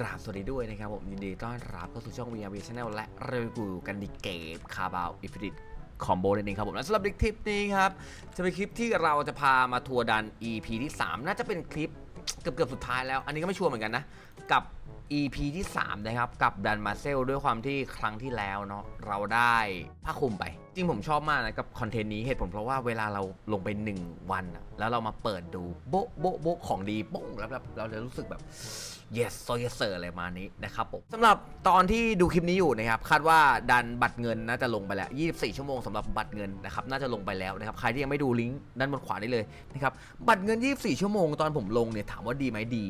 กราบสวัสดีด้วยนะครับผมยินดีต้อนรับเข้าสู่ช่อง VRV Channel และเรวิวกันดีเกมคาบาวอิฟริตคอมโบนั่นเองครับผมและสำหรับคลิปนี้ครับจะเป็นคลิปที่เราจะพามาทัวร์ดัน EP ที่ 3 น่าจะเป็นคลิปเกือบเกือบสุดท้ายแล้ว อันนี้ก็ไม่ชัวร์เหมือนกันนะ กับ EP ที่ 3 นะครับ กับดันมาเซลด้วยความที่ครั้งที่แล้วเนาะเราได้ผ้าคลุมไป จริงผมชอบมากนะ กับคอนเทนต์นี้เหตุผลเพราะว่าเวลาเราลงไป 1 วันอะแล้วเรามาเปิดดูโบ๊ะโบ๊ะโบ๊ะของดีโป้งแล้วแบบเราจะรู้สึกแบบ yes so yes sir อะไรมานี้นะครับผมสำหรับตอนที่ดูคลิปนี้อยู่นะครับคาดว่าดันบัตรเงินน่าจะลงไปแล้ว 24 ชั่วโมงสำหรับบัตรเงินนะครับน่าจะลงไปแล้วนะครับใครที่ยังไม่ดูลิงก์ด้านบนขวาได้เลยนะครับบัตรเงิน 24 ชั่วโมงตอนผมลงเนี่ยถามว่าดีไหมดี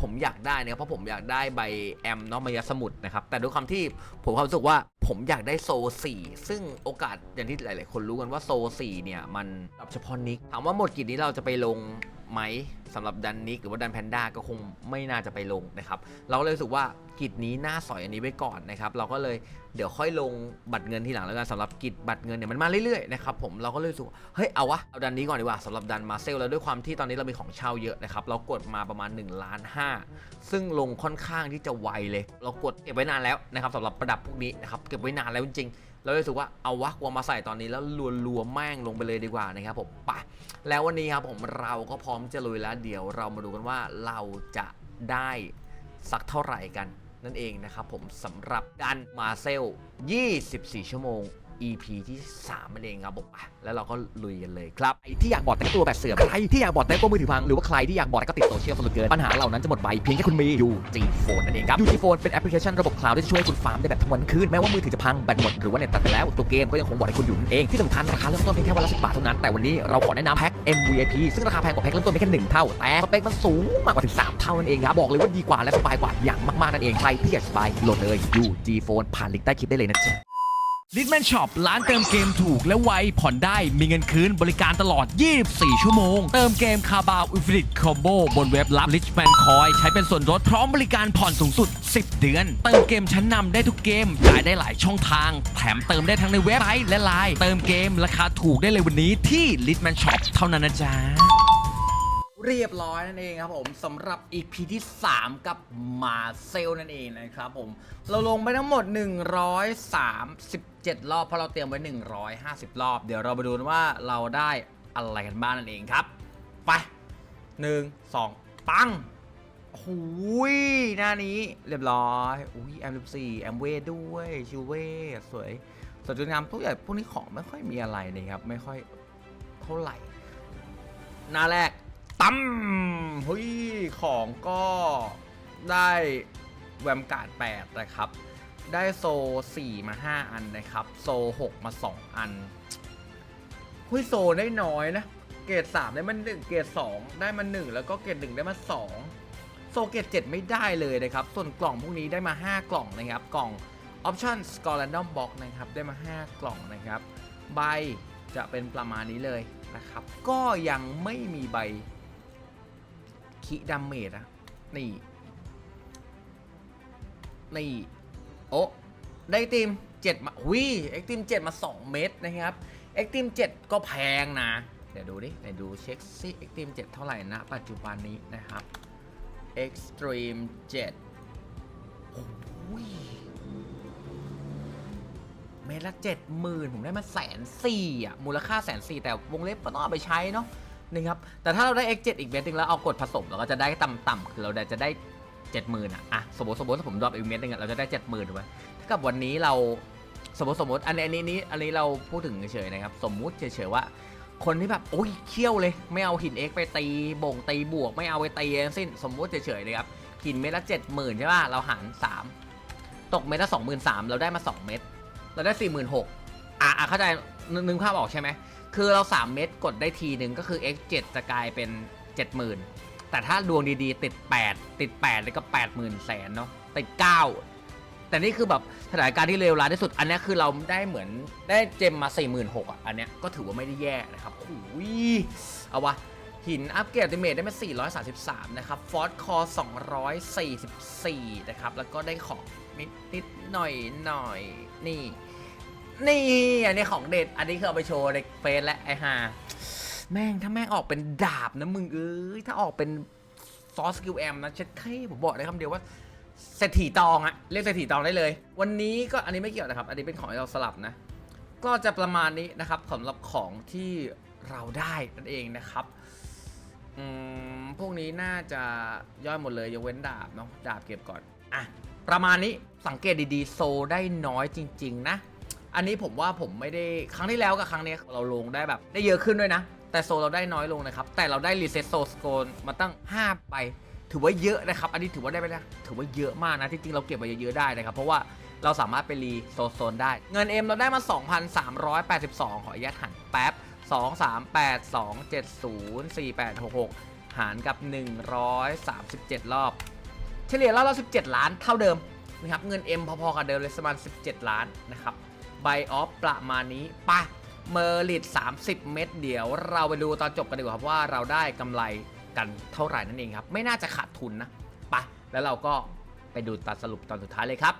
ผมอยากได้นะครับเพราะผมอยากได้ใบแอมเนาะมายาสมุดนะครับแต่ด้วยความที่ผมความรู้สึกว่าผมอยากได้โซ4ซึ่งโอกาสอย่างที่หลาย ๆ คนรู้กันว่าโซ4เนี่ยมันเฉพาะนิกถามว่าหมดกิจนี้เราจะไปลง ไหมสำหรับดันนิกหรือว่าดันแพนด้าก็คงไม่น่าจะไปลงนะครับ เราเลยรู้สึกว่ากิจนี้น่าสอยอันนี้ไว้ก่อนนะครับ เราก็เลยเดี๋ยวค่อยลงบัตรเงินทีหลังแล้วกันสำหรับกิจบัตรเงินเนี่ยมันมาเรื่อยๆนะครับผมเราก็เลยรู้สึกเฮ้ยเอาวะเอาดันนี้ก่อนดีกว่าสำหรับดันมาเซลแล้วด้วยความที่ตอนนี้เรามีของเช่าเยอะนะครับเรากดมาประมาณ1ล้าน5ซึ่งลงค่อนข้างที่จะไวเลย เรากดเก็บไว้นานแล้วนะครับสำหรับประดับพวกนี้นะครับเก็บไว้นานแล้วจริงๆ เราเลยรู้สึกว่าเอาวะกวามาใส่ตอนนี้แล้วรัวๆแม่งลงไปเลยดีกว่านะครับผมปะแล้ววันนี้ครับผมเราก็พร้อมจะลุยแล้วเดี๋ยวเรามาดูกันว่าเราจะได้สักเท่าไหร่กันนั่นเองนะครับผมสำหรับดันมาเซล 24 ชั่วโมง EP ที่3นั่นเองครับผมไปแล้วเราก็ลุยกันเลยครับใครที่อยากบอดแต่งตัวแบบเสื่อมใครที่อยากบอดแต่งตัวมือถือพังหรือว่าใครที่อยากบอดแล้วก็ติดโซเชียลสนุกเกินปัญหาเหล่านั้นจะหมดไปเพียงแค่คุณมี UG Phone นั่นเองครับ UG Phone เป็นแอปพลิเคชันระบบคลาวด์ที่ช่วยให้คุณฟาร์มได้แบบทั้งวันคืนแม้ว่ามือถือจะพังแบตหมดหรือว่าเน็ตตัดไปแล้วตัวเกมก็ยังคงบอดให้คุณอยู่นั่นเองที่สำคัญราคาเริ่มต้นเพียงแค่วันละ10บาทเท่านั้นแต่วันนี้เราขอแนะนำแพ็ค MVP ซึ่งราคาแพงกว่าแพ็คเริ่มต้นเพียงแค่หนึ่งเท่าแต่สเปคมันสูงมากกว่าถึงสามเท่านั่นเองครับบอกเลยว่าดีกว่าและสบายกว่าอย่างมากๆนั่นเองใครที่อยากสบายโหลดเลย UG Phone ผ่านลิงก์ใต้คลิปได้เลยนะจ๊ะ ลิทแมนช็อปร้านเติมเกมถูกและไวผ่อนได้มีเงินคืนบริการตลอด 24 ชั่วโมง เติมเกมคาบาวอิฟิตคอมโบบนเว็บรับ Richman Coin ใช้เป็นส่วนลดพร้อมบริการผ่อนสูงสุด 10 เดือน เติมเกมชั้นนำได้ทุกเกมจ่ายได้หลายช่องทาง แถมเติมได้ทั้งในเว็บไซต์และไลน์เติมเกมราคาถูกได้เลยวันนี้ที่ Litman Shop เท่านั้นนะจ๊ะ เรียบร้อยนั่นเองครับผมสำหรับ EP ที่ 3 กับมาเซลนั่นเองนะครับผม เราลงไปทั้งหมด 137 รอบ เพราะเราเตรียมไว้ 150 รอบ เดี๋ยวเราไปดูว่าเราได้อะไรกันบ้างนั่นเองครับ ไป 1 2 ปังหูยหน้านี้เรียบร้อยอุ้ยแอมลิสี่แอมเวด้วยชิวเวสวยสวยจนงามทุกอย่างพวกนี้ของไม่ค่อยมีอะไรเลยครับ ไม่ค่อยเท่าไหร่ หน้าแรก ตั้มเฮ้ยของก็ได้แวมการ์ด8นะครับ ได้โซ 4 มา 5 อันนะครับ โซ 6 มา 2 อันเฮ้ยโซได้น้อยนะ เกรด3ได้มา1เกรด2ได้มา 1 แล้วก็เกรด1ได้มา 2 โซเกรด7ไม่ได้เลยนะครับ ส่วนกล่องพวกนี้ได้มา 5 กล่องนะครับ กล่อง Option Score Random Box นะครับ ได้มา 5 กล่องนะครับ ใบจะเป็นประมาณนี้เลยนะครับ ก็ยังไม่มีใบ คิดัมเมจอะนี่นี่โอ้ได้ติม7มาวิเอ็กติม7มา 2 เม็ดนะครับเอ็กติม7ก็แพงนะเดี๋ยวดูดิเดี๋ยวดูเช็คซิเอ็กติม7เท่าไหร่นะปัจจุบันนี้นะครับ Extreme 7โอ้ยเมตรละเจ็ดหมื่นผมได้มาแสนสี่อะมูลค่าแสนสี่แต่วงเล็บก็ต้องเอาไปใช้เนาะ นะครับแต่ถ้าเราได้ X7 อีกเม็ดหนึงแล้วเอากดผสมเราก็จะได้ต่ำๆคือเราจะได้เจ็ดหมื่นอะอะสมมติสมมติถ้าผมดรอปอีกเม็ดหนึงเราจะได้เจ็ดหมื่นถูกไหมถ้ากับวันนี้เราสมมติสมมติอันนี้อันนี้อันนี้เราพูดถึงเฉยๆนะครับสมมุติเฉยๆว่าคนที่แบบโอ้ยเคี่ยวเลย ไม่เอาหิน X ไปตีบ่งตีบวก ไม่เอาไปตียังสิ้นสมมุติเฉยๆเลยครับหินเม็ดละเจ็ดหมื่นใช่ป่ะเราหารสามตกเม็ดละสองหมื่นสามเราได้มาสองเม็ดเราได้ 4 6 0 0 0อะอะเข้าใจนึกนึกภาพออกใช่ไหม คือเรา 3 เม็ดกดได้ทีหนึ่งก็คือ x 7จะกลายเป็น 70,000 แต่ถ้าดวงดีๆ ติด 8 ติด8แล้วก็ 80,000แสนเนาะติด 9 แต่นี่คือแบบสถานการณ์ที่เลวร้ายที่สุด อันนี้คือเราได้เหมือนได้เจมมา46,000อะอันเนี้ยก็ถือว่าไม่ได้แย่นะครับโอ้ยเอาวะหินอัปเกรดดิเมจได้มา433 นะครับ ฟอสคอร์244 นะครับ แล้วก็ได้ของนิดนิดหน่อยหน่อยนี่ นี่อันนี้ของเด็ด อันนี้คือเอาไปโชว์ในเฟซและไอฮาแม่งถ้าแม่งออกเป็นดาบนะมึงเอ้ยถ้าออกเป็นซอสสกิลแอมนะเช็ดเค้ผมบอกได้คำเดียวว่าเศรษฐีตองอะเรียกเศรษฐีตองได้เลย วันนี้ก็อันนี้ไม่เกี่ยวนะครับ อันนี้เป็นของเราสลับนะ ก็จะประมาณนี้นะครับสำหรับของที่เราได้นั่นเองนะครับอืมพวกนี้น่าจะย่อยหมดเลยยกเว้นดาบเนาะดาบเก็บก่อนอะประมาณนี้สังเกตดีๆ โซได้น้อยจริง ๆ นะ อันนี้ผมว่าผมไม่ได้ครั้งที่แล้วกับครั้งนี้เราลงได้แบบ ได้เยอะขึ้นด้วยนะ แต่โซเราได้น้อยลงนะครับ แต่เราได้รีเซ็ตโซสโกนมาตั้ง 5 ไป ถือว่าเยอะนะครับ อันนี้ถือว่าได้ไปนะถือว่าเยอะมากนะที่จริงเราเก็บไว้เยอะๆได้นะครับ เพราะว่าเราสามารถไปรีโซโซนได้ เงินเอ็มเราได้มา 2,382 ขออนุญาตหันแป๊บ 2 3 8 2 7 0 4 8 6 6หารกับ 137 รอบ เฉลี่ยรอบละ17 ล้านเท่าเดิมนะครับเงิน M พอๆกับเดิมเลยประมาณ17 ล้านนะครับ ไบออฟประมาณนี้ปะเมอร์ลิต30 เม็ดเดี๋ยว เราไปดูตอนจบกันดีกว่าครับว่าเราได้กำไรกันเท่าไหร่นั่นเองครับ ไม่น่าจะขาดทุนนะปะแล้วเราก็ไปดูตัดสรุปตอนสุดท้ายเลยครับ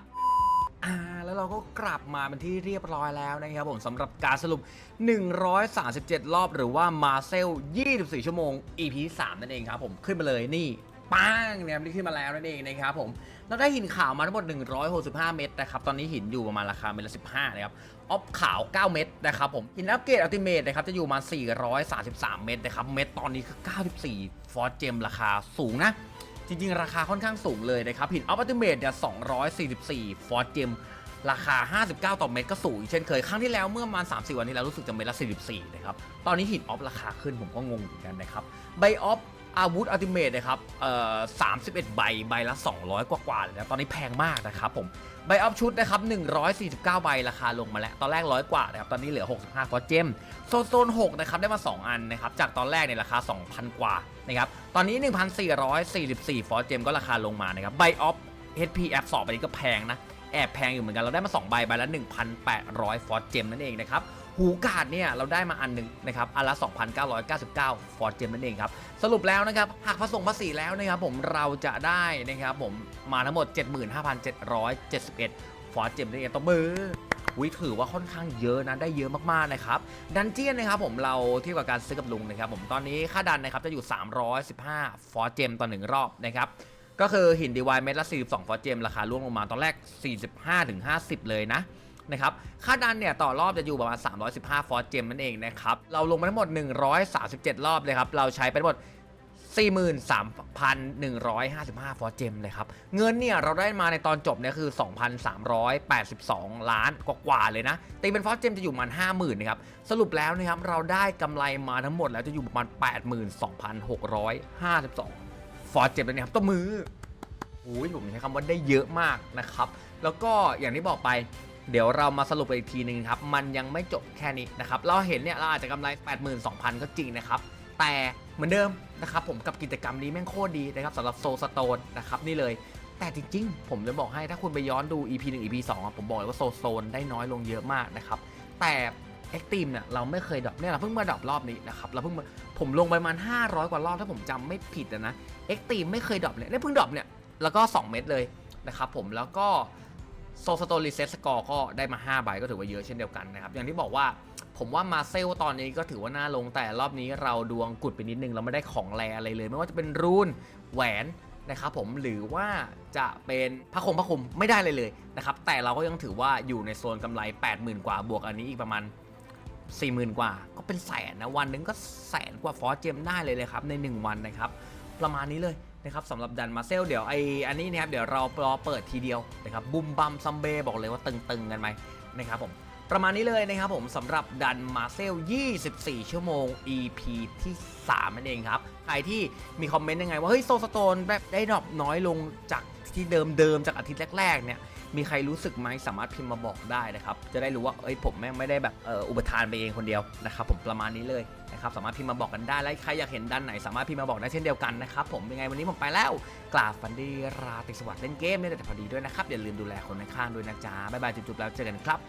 อ่าแล้วเราก็กลับมาเป็นที่เรียบร้อยแล้วนะครับผมสำหรับการสรุป 137 รอบหรือว่ามาเซล 24 ชั่วโมง EP 3 นั่นเองครับผมขึ้นมาเลยนี่ป้างเนี่ยนี่ขึ้นมาแล้วนั่นเองนะครับผม เราได้หินขาวมาทั้งหมด 165 เม็ดนะครับ ตอนนี้หินอยู่ประมาณราคาเม็ดละ 15 นะครับ ออฟขาว 9 เม็ดนะครับผม หินอัปเกรดอัลติเมทนะครับ จะอยู่ประมาณ433 เม็ดนะครับ เม็ดตอนนี้คือ 94 ฟอร์เจมราคาสูงนะ จริงๆ ราคาค่อนข้างสูงเลยนะครับ หินอัลติเมทเนี่ย 244 ฟอร์เจมราคา 59 ต่อเม็ดก็สูงเช่นเคย ครั้งที่แล้วเมื่อประมาณ3-4 วันที่แล้วรู้สึกจะเม็ดละ 44 นะครับ ตอนนี้หินออฟราคาขึ้นผมก็งงเหมือนกันนะครับไบออฟ อาวุธอัลติเมทนะครับเอ่อ31ใบใบละ 200 กว่าๆเลยนะตอนนี้แพงมากนะครับผมไบออฟชุดนะครับ149 ใบราคาลงมาแล้ว ตอนแรก100กว่านะครับ ตอนนี้เหลือ 65ฟอร์เจมโซนโซน6นะครับ ได้มา 2 อันนะครับ จากตอนแรกเนี่ยราคา 2,000 กว่านะครับ ตอนนี้ 1,444ฟอร์เจมก็ราคาลงมานะครับไบออฟ HPF 2ไปนี้ก็แพงนะ แอบแพงอยู่เหมือนกัน เราได้มา 2 ใบ ใบละ 1,800ฟอร์เจมนั่นเองนะครับ หูกาดเนี่ยเราได้มาอันหนึ่งนะครับอันละ 2,999 ฟอร์เจมนั่นเองครับ สรุปแล้วนะครับหากผสมภาษีแล้วนะครับผมเราจะได้นะครับผมมาทั้งหมด 75,771 ฟอร์เจมนั่นเองตบมือวิถือว่าค่อนข้างเยอะนะได้เยอะมากๆนะครับดันเจียนนะครับผมเราเทียบกับการซื้อกับลุงนะครับผมตอนนี้ค่าดันนะครับจะอยู่ 315 ฟอร์เจมต่อหนึ่งรอบนะครับก็คือหินดีวายเม็ดละ42 ฟอร์เจมราคาร่วงลงมาตอนแรก 45-50 เลยนะ นะครับ ค่าดันเนี่ยต่อรอบจะอยู่ประมาณ 315 ฟอร์เจมนั่นเองนะครับ เราลงมาทั้งหมด 137 รอบเลยครับ เราใช้ไปทั้งหมด43,155 ฟอร์เจมเลยครับ เงินเนี่ยเราได้มาในตอนจบเนี่ยคือ 2,382 ล้านกว่าๆเลยนะ ตีเป็นฟอร์เจมจะอยู่ประมาณ50,000นะครับ สรุปแล้วนะครับเราได้กำไรมาทั้งหมดแล้วจะอยู่ประมาณ 82,652 ฟอร์เจมเลยนะครับตัวมืออุ้ยผมใช้คำว่าได้เยอะมากนะครับ แล้วก็อย่างที่บอกไป เดี๋ยวเรามาสรุปอีกทีหนึงครับ มันยังไม่จบแค่นี้นะครับ เราเห็นเนี่ยเราอาจจะกำไร 82,000 ก็จริงนะครับ แต่เหมือนเดิมนะครับผมกับกิจกรรมนี้แม่งโคตรดีนะครับสำหรับโซสโตนนะครับนี่เลย แต่จริงๆ ผมจะบอกให้ถ้าคุณไปย้อนดู EP 1 EP 2อะผมบอกเลยว่าโซโซนได้น้อยลงเยอะมากนะครับแต่เอ็กตีมเนี่ยเราไม่เคยดรอปเนี่ยเราเพิ่งมาดรอปรอบนี้นะครับเราเพิ่งมาผมลงไปประมาณ 500 กว่ารอบถ้าผมจำไม่ผิดอะนะเอ็กตีมไม่เคยดรอปเนี่ยเพิ่งดรอปเนี่ยแล้วก็ 2 เม็ดเลยนะครับผมแล้วก็ โซสโตรีเซ็ตสกอร์ก็ได้มา 5 ใบก็ถือว่าเยอะเช่นเดียวกันนะครับ อย่างที่บอกว่าผมว่ามาเซลตอนนี้ก็ถือว่าน่าลงแต่รอบนี้เราดวงกุดไปนิดนึง เราไม่ได้ของแรอะไรเลย ไม่ว่าจะเป็นรูนแหวนนะครับผมหรือว่าจะเป็นพระคมพระคมไม่ได้เลยเลยนะครับแต่เราก็ยังถือว่าอยู่ในโซนกำไร 80,000 กว่าบวกอันนี้อีกประมาณ 40,000 กว่า ก็เป็นแสนนะวันนึงก็แสนกว่าฟอสเจมได้เลยเลยครับใน 1 วันนะครับประมาณนี้เลย นะครับสำหรับดันมาเซลเดี๋ยวไออันนี้นะครับเดี๋ยวเรารอเปิดทีเดียวนะครับบุมบัมซัมเบบอกเลยว่าตึงๆกันไหมนะครับผมประมาณนี้เลยนะครับผมสำหรับดันมาเซล 24 ชั่วโมง EP ที่ 3 นั่นเองครับ ใครที่มีคอมเมนต์ยังไงว่า เฮ้ยโซสโตนแบบได้ดรอปน้อยลงจากที่เดิมเดิมจากอาทิตย์แรก ๆ เนี่ย มีใครรู้สึกไหมสามารถพิมพ์มาบอกได้นะครับ จะได้รู้ว่าเอ้ยผมแม่งไม่ได้แบบอุปทานไปเองคนเดียวนะครับผมประมาณนี้เลยนะครับสามารถพิมพ์มาบอกกันได้และใครอยากเห็นดันไหนสามารถพิมพ์มาบอกได้เช่นเดียวกันนะครับผมยังไงวันนี้ผมไปแล้วกราบฟันดีราติสวัสดิ์เล่นเกมเนี่ยแต่พอดีด้วยนะครับอย่าลืมดูแลคนข้างๆด้วยนะจ๊ะบ๊ายบายจุ๊บๆแล้วเจอกันครับ